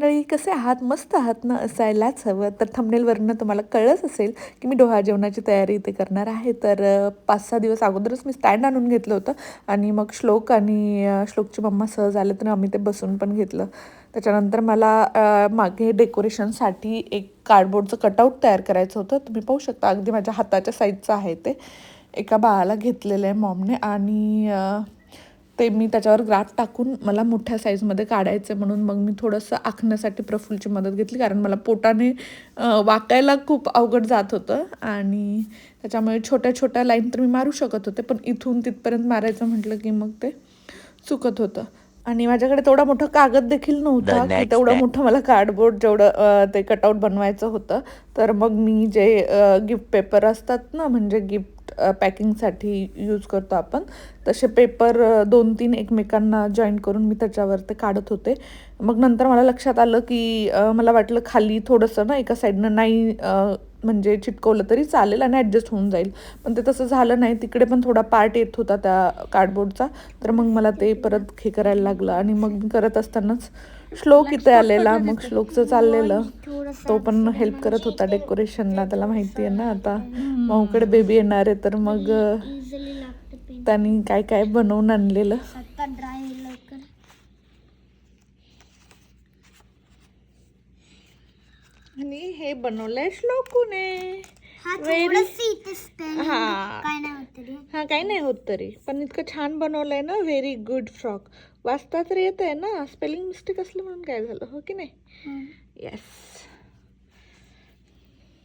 मंडळी कसे आहात? मस्त आहात ना? असायलाच हवं. तर थंबनेलवरनं तुम्हाला कळलंच असेल की मी डोहा जेवणाची तयारी इथे करणार आहे. तर पाच सहा दिवस अगोदरच मी स्टँड आणून घेतलं होतं आणि मग श्लोक आणि श्लोकची मम्मा सहज आले तर आम्ही ते बसून पण घेतलं. त्याच्यानंतर मला मागे डेकोरेशनसाठी एक कार्डबोर्डचं कटआउट तयार करायचं होतं. तुम्ही पाहू शकता अगदी माझ्या हाताच्या साईजचं आहे ते. एका बाळाला घेतलेलं आहे मॉमने आणि ते मी त्याच्यावर ग्राफ टाकून मला मोठ्या साईजमध्ये काढायचं म्हणून मग मी थोडंसं आखण्यासाठी प्रफुलची मदत घेतली. कारण मला पोटाने वाकायला खूप अवघड जात होतं आणि त्याच्यामुळे छोट्या छोट्या लाईन तर मी मारू शकत होते पण इथून तिथपर्यंत मारायचं म्हटलं की मग ते चुकत होतं. आणि माझ्याकडे तेवढा मोठा कागद देखील नव्हता की तेवढं. मोठं मला कार्डबोर्ड जेवढं ते कटआउट बनवायचं होतं. तर मग मी जे गिफ्ट पेपर असतात ना म्हणजे गिफ्ट पॅकिंगसाठी यूज करतो आपण. तसे पेपर दोन तीन एकमेकांना जॉईन करून मी त्याच्यावर ते काढत होते. मग नंतर मला लक्षात आलं की मला वाटलं खाली थोडंसं ना एका साईडनं नाही म्हणजे चिटकवलं तरी चालेल आणि ॲडजस्ट होऊन जाईल. पण ते तसं झालं नाही. तिकडे पण थोडा पार्ट येत होता त्या कार्डबोर्डचा तर मग मला ते परत हे करायला लागलं आणि मग मी करत असतानाच श्लोक इथे आलेला मग श्लोकचं चाललेलं तो पण हेल्प करत होता डेकोरेशनला त्याला माहिती आहे ना आता. माऊकडे बेबी येणार आहे तर मग त्यांनी काय काय बनवून आणलेलं. आणि हे बनवलंय श्लोकूने. हा काही नाही होत तरी. पण इतकं छान बनवलंय ना व्हेरी गुड फ्रॉक वाचता तर येत आहे ना. स्पेलिंग मिस्टेक असलं म्हणून काय झालं? हो की नाही? येस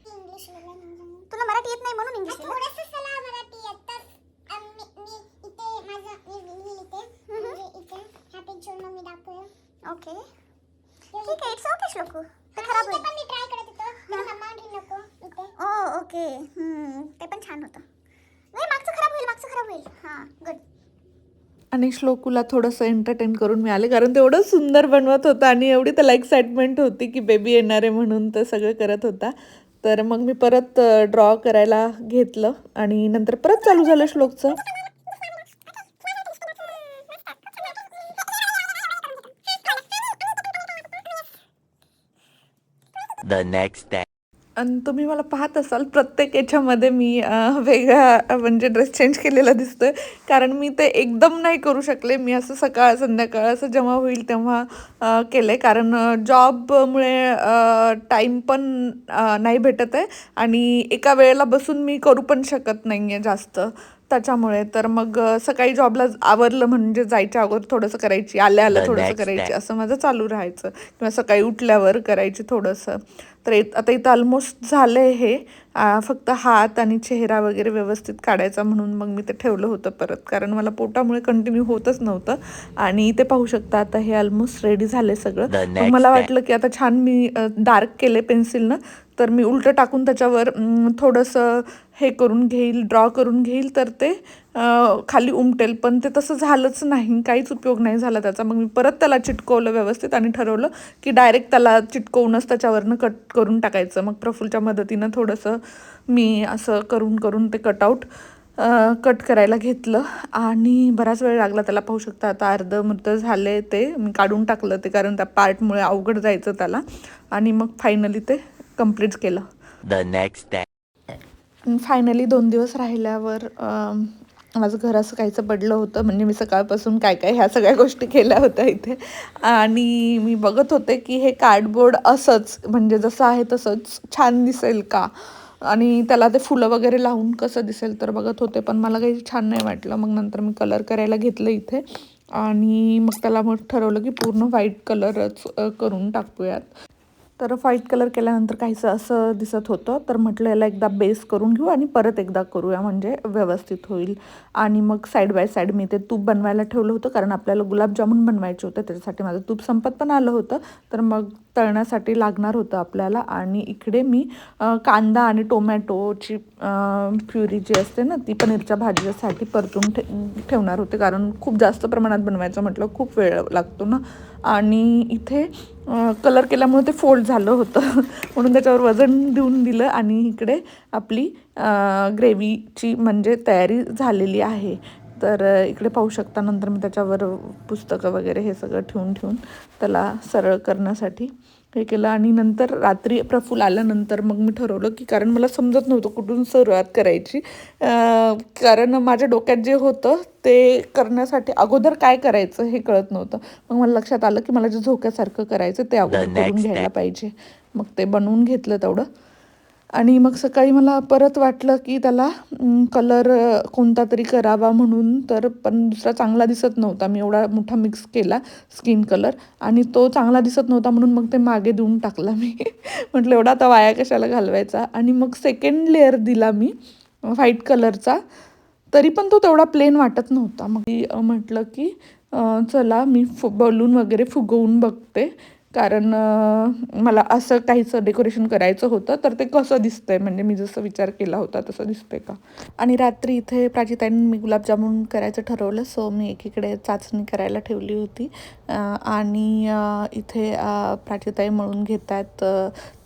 इंग्लिश तुला मराठी येत नाही म्हणून इंग्लिश थोडंसं मला मराठी येतं मी इथे माझं मी लिहिते म्हणजे इथे ह्या पेजवर मी दाखवलं ओके ठीक आहे इट्स ओके श्लोकू ते खराब होईल पण मी ट्राय करत होतो मम्मा नको इथे ओ ओके ते पण छान होतं नाही मागचं खराब होईल मागचं खराब होईल हां गुड आणि श्लोकूला थोडंसं एंटरटेन करून मिळाले. कारण ते एवढं सुंदर बनवत होता आणि एवढी त्याला एक्साइटमेंट होती की बेबी येणार आहे म्हणून तर सगळं करत होता. तर मग मी परत ड्रॉ करायला घेतलं आणि नंतर परत चालू झालं श्लोकचं. The next day. आणि तुम्ही मला पाहत असाल प्रत्येक याच्यामध्ये मी वेगळा म्हणजे ड्रेस चेंज केलेला दिसतोय. कारण मी ते एकदम नाही करू शकले. मी असं सकाळ संध्याकाळ असं जेव्हा होईल तेव्हा अं, केलंय. कारण जॉबमुळे टाईम पण नाही भेटत आहे. आणि एका वेळेला बसून मी करू पण शकत नाही आहे जास्त. त्याच्यामुळे तर मग सकाळी जॉबला आवरलं म्हणजे जायच्या अगोदर थोडंसं करायची. आल्या आल्या The थोडंसं करायची. असं माझं चालू राहायचं. किंवा सकाळी उठल्यावर करायची थोडंसं. तर आता इथं ऑलमोस्ट झालं आहे हे फक्त हात आणि चेहरा वगैरे व्यवस्थित काढायचा म्हणून मग मी ते ठेवलं होतं परत. कारण मला पोटामुळे कंटिन्यू होतच नव्हतं. आणि इथे पाहू शकता आता हे ऑलमोस्ट रेडी झाले सगळं. मला. वाटलं की आता छान मी डार्क केले पेन्सिलनं तर मी उलटं टाकून त्याच्यावर थोडंसं हे करून घेईल ड्रॉ करून घेईल तर ते खाली उमटेल. पण ते तसं झालंच नाही. काहीच उपयोग नाही झाला त्याचा. मग मी परत त्याला चिटकवलं व्यवस्थित आणि ठरवलं की डायरेक्ट त्याला चिटकवूनच त्याच्यावरनं कट करून टाकायचं. मग प्रफुलच्या मदतीनं थोडंसं मी असं करून करून ते कटआउट कट करायला घेतलं. आणि बराच वेळ लागला त्याला पाहू शकता. आता अर्ध मृत झाले ते. मी काढून टाकलं ते कारण त्या पार्टमुळे अवघड जायचं त्याला. आणि मग फायनली ते कंप्लीट केलं. Next day. फायनली दोन दिवस राहिल्यावर माझं घर असं काहीचं पडलं होतं म्हणजे मी सकाळपासून काय काय ह्या सगळ्या गोष्टी केल्या होत्या इथे. आणि मी बघत होते की हे कार्डबोर्ड असंच म्हणजे जसं आहे तसंच छान दिसेल का? आणि त्याला ते फुलं वगैरे लावून कसं दिसेल तर बघत होते पण मला काही छान नाही वाटलं. मग नंतर मी कलर करायला घेतलं इथे. आणि मग त्याला मग ठरवलं की पूर्ण व्हाईट कलरच करून टाकूयात. तर व्हाईट कलर केल्यानंतर काहीसं असं दिसत होतं. तर म्हटलं याला एकदा बेस करून घेऊ आणि परत एकदा करूया म्हणजे व्यवस्थित होईल. आणि मग साईड बाय साईड मी ते तूप बनवायला ठेवलं होतं कारण आपल्याला गुलाबजामुन बनवायचे होते त्याच्यासाठी माझं तूप संपत पण आलं होतं. तर मग तळण्यासाठी लागणार होतं आपल्याला. आणि इकडे मी कांदा आणि टोमॅटोची प्युरी जी असते ना ती पनीरच्या भाजीसाठी परतून ठे ठेवणार होते. कारण खूप जास्त प्रमाणात बनवायचं म्हटलं खूप वेळ लागतो ना. आणि इथे कलर केल्यामुळे ते फोल्ड झालं होतं. म्हणून त्याच्यावर वजन देऊन दिलं आणि इकडे आपली ग्रेव्हीची म्हणजे तयारी झालेली आहे. तर इकडे पाहू शकता नंतर मी त्याच्यावर पुस्तकं वगैरे हे सगळं ठेवून ठेवून त्याला सरळ करण्यासाठी. हे केलं आणि नंतर रात्री प्रफुल आल्यानंतर मग मी ठरवलं की कारण मला समजत नव्हतं कुठून सुरुवात करायची. कारण माझ्या डोक्यात जे होतं ते करण्यासाठी अगोदर काय करायचं हे कळत नव्हतं. मग मला लक्षात आलं की मला जे झोक्यासारखं करायचं ते अगोदर करून घ्यायला. पाहिजे. मग ते बनवून घेतलं तेवढं. आणि मग सकाळी मला परत वाटलं की त्याला कलर कोणता तरी करावा म्हणून तर पण दुसरा चांगला दिसत नव्हता. मी एवढा मोठा मिक्स केला स्किन कलर आणि तो चांगला दिसत नव्हता म्हणून मग ते मागे देऊन टाकला मी. म्हटलं एवढा आता वाया कशाला घालवायचा? आणि मग सेकंड लेअर दिला मी व्हाईट कलरचा तरी पण तो तेवढा प्लेन वाटत नव्हता. मग मी, म्हटलं की चला मी फु बलून वगैरे फुगवून बघते. कारण मला असं काहीचं डेकोरेशन करायचं होतं तर ते कसं दिसतं आहे म्हणजे मी जसं विचार केला होता तसं दिसतंय का? आणि रात्री इथे प्राचिताईंनी मी गुलाबजामुन करायचं ठरवलं सो मी एकीकडे चाचणी करायला ठेवली होती. आणि इथे प्राचिताई मळून घेत आहेत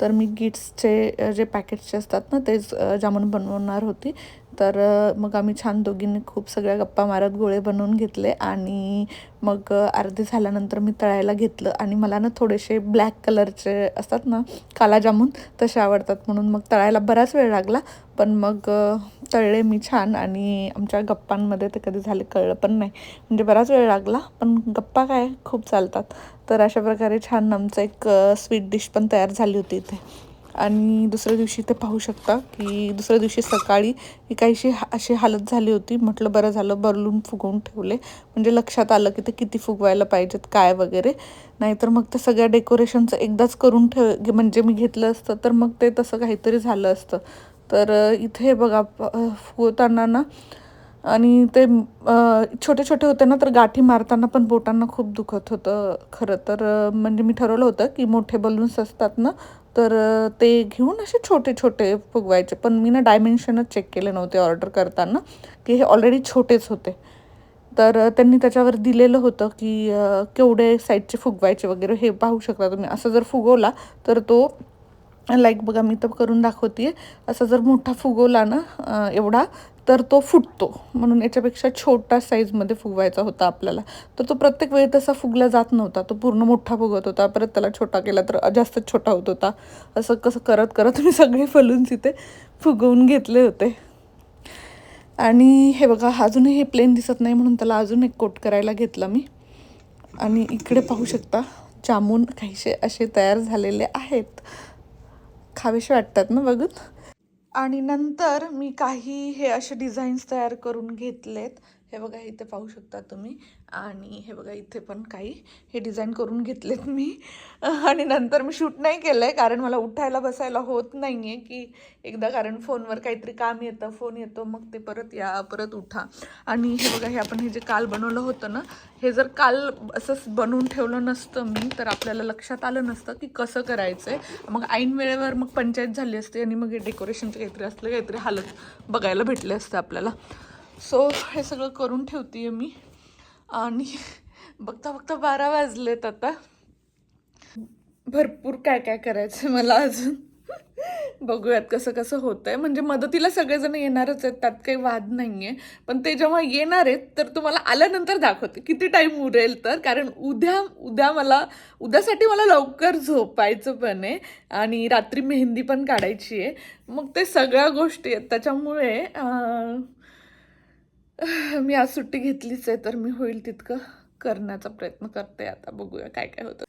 तर मी गिट्सचे जे पॅकेट्सचे असतात ना तेच जामून बनवणार होती. तर मग आम्ही छान दोघींनी खूप सगळ्या गप्पा मारत गोळे बनवून घेतले आणि मग अर्धे झाल्यानंतर मी तळायला घेतलं आणि मला ना थोडेसे ब्लॅक कलरचे असतात ना काला जामून तसे आवडतात म्हणून मग तळायला बराच वेळ लागला. पण मग तळले मी छान आणि आमच्या गप्पांमध्ये ते कधी झाले कळलं पण नाही. म्हणजे बराच वेळ लागला पण गप्पा काय खूप चालतात. तर अशा प्रकारे छान आमचं एक स्वीट डिश पण तयार झाली होती इथे. आणि दुसऱ्या दिवशी ते पाहू शकता की दुसऱ्या दिवशी सकाळी ही काहीशी हा- अशी हालत झाली होती. म्हटलं बरं झालं बलून फुगवून ठेवले. म्हणजे लक्षात आलं की ते किती फुगवायला पाहिजेत काय वगैरे. नाहीतर मग ते सगळ्या डेकोरेशनचं एकदाच करून ठेव म्हणजे मी घेतलं असतं तर मग ते तसं काहीतरी झालं असतं. तर इथे बघा फुगवताना ना आणि ते छोटे छोटे होते ना तर गाठी मारताना पण बोटांना खूप दुखत होतं खरं तर. म्हणजे मी ठरवलं होतं की मोठे बलून्स असतात ना तर ते घेऊन असे छोटे छोटे फुगवायचे. पण मी ना डायमेन्शनच चेक केले नव्हते ऑर्डर करताना की हे ऑलरेडी छोटेच होते. तर त्यांनी त्याच्यावर दिलेलं होतं की केवढे साईजचे फुगवायचे वगैरे हे पाहू शकता तुम्ही. असं जर फुगवला तर तो लाईक बघा मी तर करून दाखवते असा जर मोठा फुगवला ना एवढा तर तो फुटतो. म्हणून याच्यापेक्षा छोटा साईजमध्ये फुगवायचा होता आपल्याला. तर तो प्रत्येक वेळी तसा फुगला जात नव्हता. तो पूर्ण मोठा फुगत होता. परत त्याला छोटा केला तर जास्तच छोटा होत होता. असं कसं करत करत मी सगळे फलून्स इथे फुगवून घेतले होते. आणि हे बघा अजूनही हे प्लेन दिसत नाही म्हणून त्याला अजून एक कोट करायला घेतला मी. आणि इकडे पाहू शकता जामून काहीसे असे तयार झालेले आहेत. खावेसे वाटतात ना बघून? आणि नंतर मी काही हे असे डिझाईन्स तयार करून घेतलेत. हे बघा इथे पाहू शकता तुम्ही. आणि हे बघा इथे पण काही हे डिझाईन करून घेतलेत मी. आणि नंतर मी शूट नाही केलं आहे कारण मला उठायला बसायला होत नाही आहे की एकदा कारण फोनवर काहीतरी काम येतं फोन येतो मग ते परत या परत उठा. आणि हे बघा हे आपण हे जे काल बनवलं होतं ना हे जर काल असंच बनवून ठेवलं नसतं मी तर आपल्याला लक्षात आलं नसतं की कसं करायचं आहे मग ऐन वेळेवर मग पंचायत झाली असते आणि मग हे डेकोरेशनचं काहीतरी असलं काहीतरी हालत बघायला भेटले असते आपल्याला. सो हे सगळं करून ठेवते आहे मी. आणि बघता बघता बारा वाजलेत आता. भरपूर काय काय करायचं मला अजून. बघूयात कसं कसं होतंय. म्हणजे मदतीला सगळेजण येणारच आहेत त्यात काही वाद नाही आहे पण ते जेव्हा येणार आहेत तर तुम्हाला आल्यानंतर दाखवते. किती टाईम उरेल तर? कारण उद्या उद्या मला उद्यासाठी मला लवकर झोपायचं पण आहे. आणि रात्री मेहंदी पण काढायची आहे मग ते सगळ्या गोष्टी आहेत. त्याच्यामुळे मी आज सुट्टी घेतलीच आहे तर मी होईल तितकं करण्याचा प्रयत्न करते. आता बघूया काय काय होतं.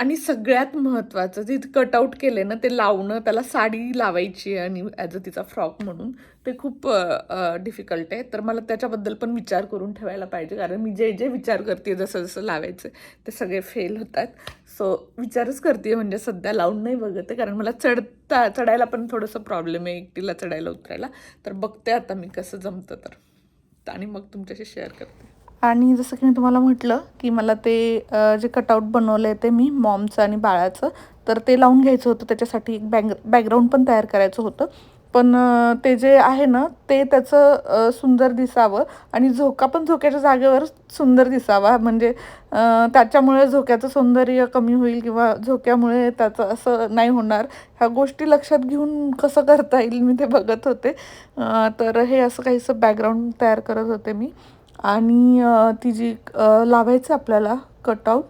आणि सगळ्यात महत्त्वाचं जे कटआउट केले ना ते लावणं त्याला साडी लावायची आहे आणि ॲज अ तिचा फ्रॉक म्हणून ते खूप डिफिकल्ट आहे. तर मला त्याच्याबद्दल पण विचार करून ठेवायला पाहिजे कारण मी जे जे विचार करते जसं जसं लावायचं ते सगळे फेल होतात. सो विचारच करते म्हणजे सध्या लावून नाही बघत आहे कारण मला चढता चढायला पण थोडंसं प्रॉब्लेम आहे एकटीला चढायला उतरायला. तर बघते आता मी कसं जमतं तर. आणि मग तुमच्याशी शेअर करते. आणि जसं की मी तुम्हाला म्हटलं की मला ते जे कटआउट बनवलं आहे ते मी मॉमचं आणि बाळाचं तर ते लावून घ्यायचं होतं. त्याच्यासाठी एक बॅग बॅकग्राऊंड पण तयार करायचं होतं. पण ते जे आहे ना ते त्याचं सुंदर दिसावं आणि झोका पण झोक्याच्या जागेवर सुंदर दिसावा. म्हणजे त्याच्यामुळे झोक्याचं सौंदर्य कमी होईल किंवा झोक्यामुळे त्याचं असं नाही होणार. ह्या गोष्टी लक्षात घेऊन कसं करता येईल मी ते बघत होते. तर हे असं काहीसं बॅकग्राऊंड तयार करत होते मी. आणि ती जी लावायचं आपल्याला कटआउट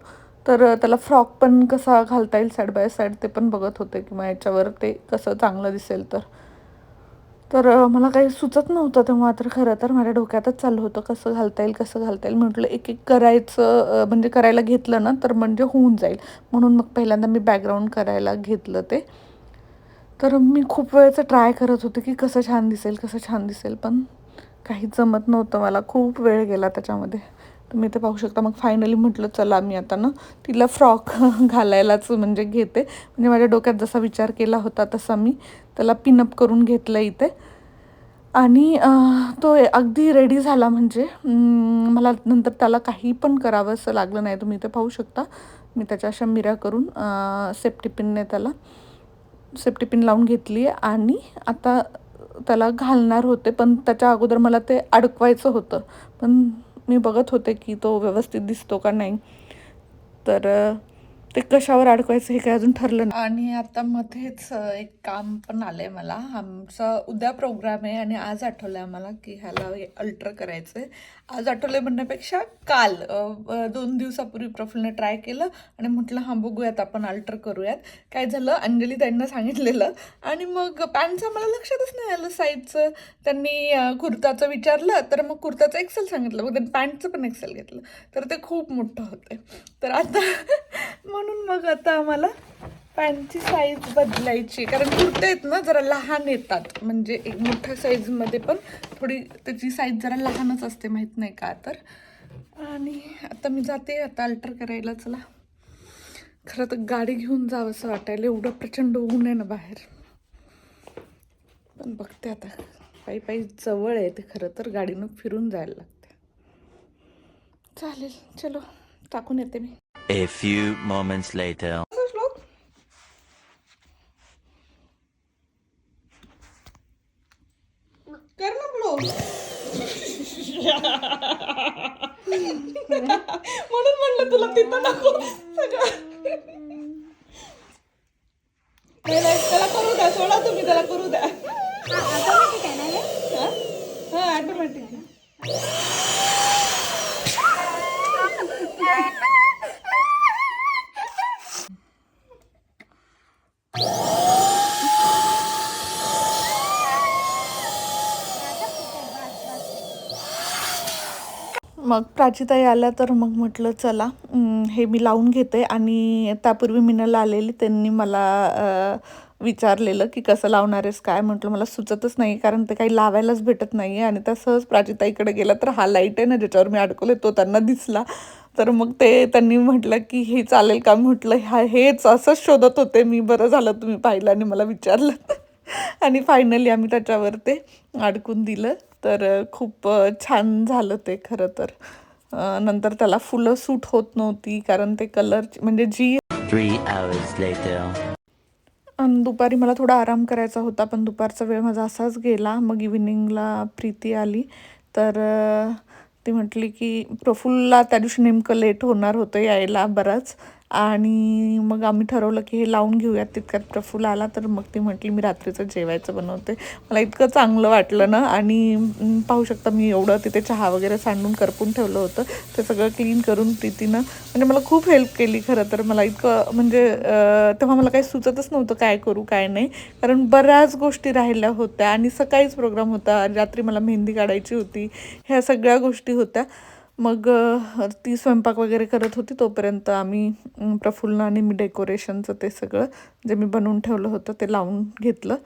तर त्याला फ्रॉक पण कसा घालता येईल साईड बाय साईड ते पण बघत होते किंवा याच्यावर ते कसं चांगलं दिसेल तर. तर मला काही सुचत नव्हतं तेव्हा तर खरं तर माझ्या डोक्यातच चाललं होतं कसं घालता येईल कसं घालता येईल. म्हटलं एक एक करायचं म्हणजे करायला घेतलं ना तर म्हणजे होऊन जाईल. म्हणून मग पहिल्यांदा मी बॅकग्राऊंड करायला घेतलं ते. तर मी खूप वेळेचं ट्राय करत होते की कसं छान दिसेल कसं छान दिसेल पण काही जमत नव्हतं मला. खूप वेळ गेला त्याच्यामध्ये. तुम्ही ते पाहू शकता. मग फायनली म्हटलं चला मी आता ना तिला फ्रॉक घालायलाच म्हणजे घेते. म्हणजे माझ्या डोक्यात जसा विचार केला होता तसा मी त्याला पिनअप करून घेतलं इथे. आणि तो ए- अगदी रेडी झाला म्हणजे मला नंतर त्याला काही पण करावं असं लागलं नाही. तुम्ही इथे पाहू शकता. मी त्याच्या अशा मिऱ्या करून सेफ्टी पिनने त्याला सेफ्टी पिन लावून घेतली आहे आणि आता त्याला घालणार होते. पण त्याच्या अगोदर मला ते अडकवायचं होतं. पण मी बघत होते की तो व्यवस्थित दिसतो का नाही. तर ते कशावर अडकवायचं हे काय अजून ठरलं नाही. आणि आता मध्येच एक काम पण आलं आहे मला. आमचा उद्या प्रोग्राम आहे आणि आज आठवलं आहे आम्हाला की ह्याला अल्टर करायचं आहे आज आठवले म्हणण्यापेक्षा काल दोन दिवसापूर्वी प्रफुल्लने ट्राय केलं आणि म्हटलं हां बघूयात आपण अल्टर करूयात. काय झालं? अंजली त्यांना सांगितलेलं. आणि मग पॅन्टचं मला लक्षातच नाही आलं साईजचं त्यांनी कुर्ताचं विचारलं तर मग कुर्ताचं एक्सेल सांगितलं. मग त्यांनी पॅन्टचं पण एक्सेल घेतलं. तर ते खूप मोठं होते तर आता म्हणून मग आता आम्हाला पॅन्टची साईज बदलायची. कारण कुर्ते आहेत ना जरा लहान येतात. म्हणजे एक मोठ्या साईजमध्ये पण थोडी त्याची साईज जरा लहानच असते माहीत नाही का? तर आणि आता मी जाते आता अल्टर करायला. चला. खरं तर गाडी घेऊन जावं असं वाटायला. एवढं प्रचंड ऊन आहे ना बाहेर. पण बघते आता. पायी पायी जवळ आहे ते खरं तर. गाडीनं फिरून जायला लागते. चालेल. चलो. टाकून येते मी. A few moments later. श्लोक कर ना ब्लॉग म्हणून म्हणलं तुला तिथं नको. त्याला करू द्या सोडा तुम्ही त्याला करू द्या. ऑटोमॅटिक आहे ना हे? हा? ऑटोमॅटिक मग प्राचीताई आल्या तर मग म्हटलं चला हे मी लावून घेते. आणि त्यापूर्वी मीनला आलेली त्यांनी मला विचारलेलं की कसं लावणार आहेस काय? म्हटलं मला सुचतच नाही कारण ते काही लावायलाच भेटत नाही आहे आणि त्या सहज प्राचीताईकडे गेला तर हा लाइट आहे ना ज्याच्यावर मी अडकवले तो त्यांना दिसला. तर मग ते त्यांनी म्हटलं की हे चालेल का? म्हटलं ह्या हेच असंच शोधत होते मी बरं झालं तुम्ही पाहिलं आणि मला विचारलं. आणि फायनली आम्ही त्याच्यावर ते अडकून दिलं. तर खूप छान झालं ते खरं तर. नंतर त्याला फुलं सूट होत नव्हती कारण ते कलर म्हणजे जी. अन दुपारी मला थोडा आराम करायचा होता पण दुपारचा वेळ माझा असाच गेला. मग इव्हिनिंगला प्रीती आली. तर ती म्हटली की प्रफुल्लला त्या दिवशी नेमकं लेट होणार होतं यायला बराच. आणि मग आम्ही ठरवलं की हे लावून घेऊयात तितक्यात प्रफुल्ल आला तर मग ती म्हटली मी रात्रीचं जेवायचं बनवते. मला इतकं चांगलं वाटलं ना. आणि पाहू शकता मी एवढं तिथे चहा वगैरे सांडून करपून ठेवलं होतं. ते सगळं क्लीन करून प्रीतीनं म्हणजे मला खूप हेल्प केली खरं तर. मला इतकं म्हणजे तेव्हा मला काही सुचतच नव्हतं काय करू काय नाही. कारण बऱ्याच गोष्टी राहिल्या होत्या आणि सकाळीच प्रोग्राम होता. रात्री मला मेहंदी काढायची होती. ह्या सगळ्या गोष्टी होत्या. मग ती स्वयंपाक वगैरे करत होती तोपर्यंत आम्ही प्रफुल्ल आणि मी डेकोरेशनचं ते सगळं जे मी बनवून ठेवलं होतं ते लावून घेतलं.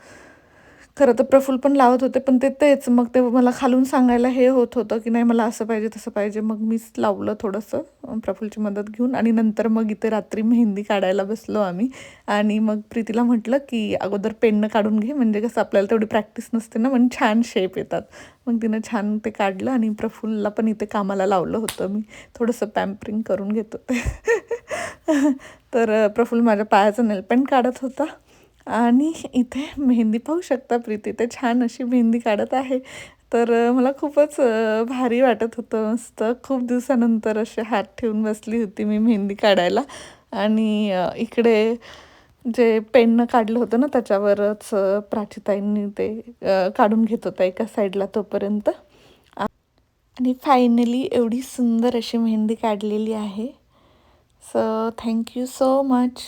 खरं तर प्रफुल पण लावत होते पण ते तेच मग ते मला खालून सांगायला हे होत होतं की नाही मला असं पाहिजे तसं पाहिजे. मग मीच लावलं थोडंसं प्रफुलची मदत घेऊन. आणि नंतर मग इथे रात्री मेहंदी काढायला बसलो आम्ही. आणि मग प्रीतीला म्हटलं की अगोदर पेननं काढून घे. म्हणजे कसं आपल्याला तेवढी प्रॅक्टिस नसते ना म्हणजे छान शेप येतात. मग तिनं छान ते काढलं आणि प्रफुल्लला पण इथे कामाला लावलं होतं. मी थोडंसं पॅम्परिंग करून घेत होते. तर प्रफुल माझ्या पायाचं नेलपेंट काढत होता. आणि इथे मेहंदी पाहू शकता प्रीती. ते छान अशी मेहंदी काढत आहे. तर मला खूपच भारी वाटत होतं. मस्त खूप दिवसानंतर असे हात ठेवून बसली होती मी मेहंदी काढायला. आणि इकडे जे पेननं काढलं होतं ना त्याच्यावरच प्राचीताईंनी ते काढून घेत होता एका साईडला तोपर्यंत. आणि फायनली एवढी सुंदर अशी मेहंदी काढलेली आहे. So thank you so much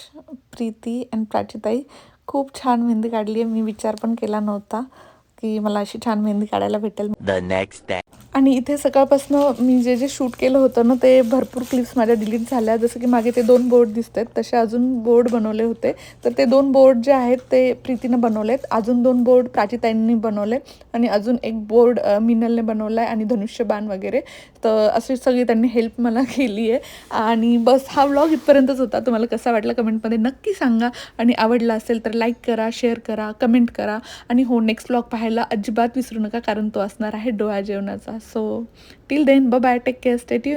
Preeti and प्राचीताई. खूप छान मेहंदी काढली आहे. मी विचार पण केला नव्हता. की मला अशी छान मेहंदी काढायला भेटेल. Day. आणि इथे सकाळपासून मी जे जे शूट केलं होतं ना ते भरपूर क्लिप्स माझ्या डिलीट झाल्या. जसं की मागे ते दोन बोर्ड दिसत आहेत तसे अजून बोर्ड बनवले होते. तर ते दोन बोर्ड जे आहेत ते प्रीतीनं बनवलेत. अजून दोन बोर्ड प्राचीताईंनी बनवले आणि अजून एक बोर्ड मिनलने बनवला आहे आणि धनुष्यबाण वगैरे. तर अशी सगळी त्यांनी हेल्प मला केली आहे आणि बस हा व्लॉग इथपर्यंतच होता. तुम्हाला कसा वाटला कमेंटमध्ये नक्की सांगा. आणि आवडला असेल तर लाईक करा शेअर करा कमेंट करा. आणि हो नेक्स्ट व्लॉग पाहायला अजिबात विसरू नका कारण तो असणार आहे डोळा जेवणाचा. So till then bye take care state